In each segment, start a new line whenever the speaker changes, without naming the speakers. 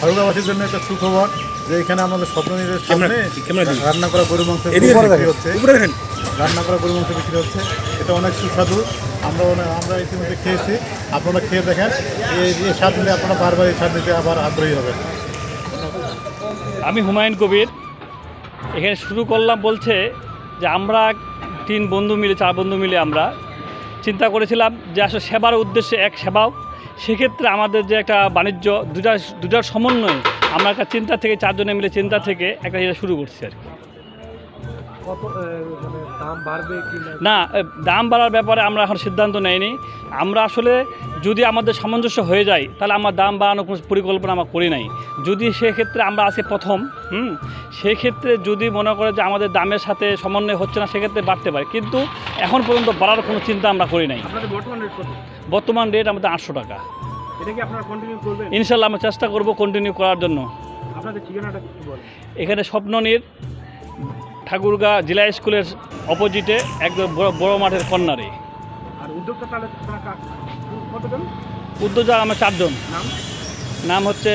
ফারুকাবাসীর জন্য একটা সুখবর যে এখানে আমাদের সামনে
ক্যামেরা- ক্যামেরা দিন।
রান্না করা গরু মাংস বিক্রি হচ্ছে। রান্না করা গরু মাংস বিক্রি হচ্ছে। এটা অনেক সুস্বাদু। আমরা অনেক- আমরা ইতিমধ্যে খেয়েছি। আপনারা খেয়ে দেখেন। এই এই স্বাদ নিলে আপনারা বারবার এই স্বাদ নিতে আবার আগ্রহী হবেন।
আমি হুমায়ুন কবির। এখানে শুরু করলাম বলছে যে আমরা তিন বন্ধু মিলে, চার বন্ধু মিলে আমরা চিন্তা করেছিলাম যে আসলে সেবার উদ্দেশ্যে এক সেবাও। সেক্ষেত্রে আমাদের যে একটা বাণিজ্য দুটা দুটার সমন্বয়ে আমরা একটা চিন্তা থেকে, চারজনে মিলে চিন্তা থেকে একটা এটা শুরু করছি আর কি।
কত মানে দাম বাড়বে কি
না? দাম বাড়ার ব্যাপারে আমরা এখন সিদ্ধান্ত নেইনি। আমরা আসলে যদি আমাদের সামঞ্জস্য হয়ে যায় তাহলে আমার দাম বাড়ানোর কোনো পরিকল্পনা আমরা করি নাই। যদি সেক্ষেত্রে আমরা আজকে প্রথম হুম সেক্ষেত্রে যদি মনে করে যে আমাদের দামের সাথে সমন্বয় হচ্ছে না সেক্ষেত্রে বাড়তে পারে। কিন্তু এখন পর্যন্ত বাড়ার কোনো চিন্তা আমরা করি নাই।
বর্তমান রেট
আমাদের আটশো টাকা। ইনশাল্লাহ আমরা চেষ্টা করব কন্টিনিউ করার জন্য।
আপনাদের ঠিকানাটা কি বলেন।
এখানে স্বপ্ননীর ঠাকুরগা জেলা স্কুলের অপোজিটে একদম বড় বড় মাঠের কর্নারে।
আর উদ্যোক্তা তাহলে কতজন
উদ্যোজা আমরা চারজন।
নাম?
নাম হচ্ছে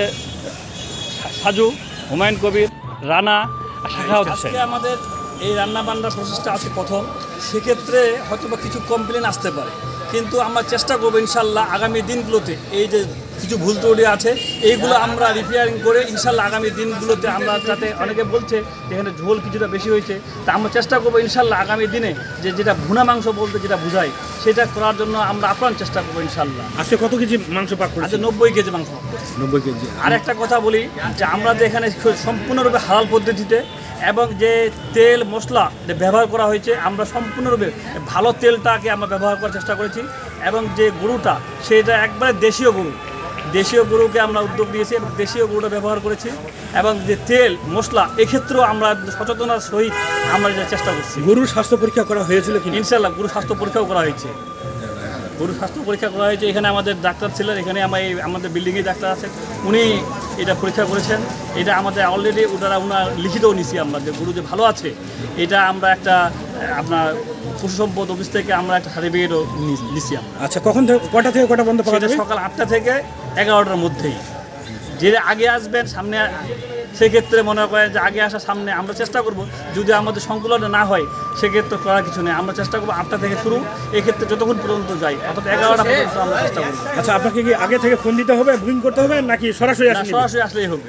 সাজু হুমায়ুন কবির রানা হোসেন
আমাদের এই রান্না বান্নার প্রসেসটা আছে প্রথম। সেক্ষেত্রে হয়তো বা কিছু কমপ্লেন আসতে পারে। কিন্তু আমরা চেষ্টা করব ইনশাল্লাহ আগামী দিনগুলোতে এই যে কিছু ভুল ত্রুটি আছে এইগুলো আমরা রিপেয়ারিং করে ইনশাল্লাহ আগামী দিনগুলোতে আমরা যাতে অনেকে বলছে যে এখানে ঝোল কিছুটা বেশি হয়েছে তা আমরা চেষ্টা করব ইনশাল্লাহ আগামী দিনে যে যেটা ভুনা মাংস বলতে যেটা বোঝায় সেটা করার জন্য আমরা আপ্রাণ চেষ্টা করব ইনশাল্লাহ।
আজকে কত কেজি মাংস পাক
আজকে নব্বই কেজি মাংস।
নব্বই কেজি।
আর একটা কথা বলি যে আমরা যে এখানে সম্পূর্ণরূপে হালাল পদ্ধতিতে এবং যে তেল মশলা যে ব্যবহার করা হয়েছে আমরা সম্পূর্ণরূপে ভালো তেলটাকে আমরা ব্যবহার করার চেষ্টা করেছি এবং যে গরুটা সেটা একবারে দেশীয় গরু। দেশীয় গরুকে আমরা উদ্যোগ দিয়েছি এবং দেশীয় গরুটা ব্যবহার করেছি এবং যে তেল মশলা এক্ষেত্রেও আমরা সচেতনার সহিত আমরা যে চেষ্টা করছি।
গরুর স্বাস্থ্য পরীক্ষা করা হয়েছিল কি
ইনশাল্লাহ গরু স্বাস্থ্য পরীক্ষাও করা হয়েছে। গরু স্বাস্থ্য পরীক্ষা করা হয়েছে এখানে আমাদের ডাক্তার ছিলেন এখানে আমার আমাদের বিল্ডিংয়ে ডাক্তার আছেন। উনি এটা পরীক্ষা করেছেন। এটা আমাদের অলরেডি ওনারা ওনার লিখিতও নিছি আমরা যে গরু যে ভালো আছে এটা আমরা একটা আপনার পশু সম্পদ অফিস থেকে আমরা একটা সার্টিফিকেটও নিছি আমরা।
আচ্ছা কখন থেকে কটা থেকে কটা বন্ধ পাওয়া যাবে?
সকাল আটটা থেকে এগারোটার মধ্যেই। যে আগে আসবেন সামনে সেক্ষেত্রে মনে করেন যে আগে আসার সামনে আমরা চেষ্টা করব যদি আমাদের সংকুলন না হয় সেক্ষেত্রে করার কিছু নেই। আমরা চেষ্টা করব আটটা থেকে শুরু এক্ষেত্রে যতক্ষণ পর্যন্ত যাই অর্থাৎ এগারোটা পর্যন্ত আমরা চেষ্টা করব।
আচ্ছা আপনাকে কি আগে থেকে ফোন দিতে হবে বুকিং করতে হবে নাকি সরাসরি
সরাসরি আসলেই হবে।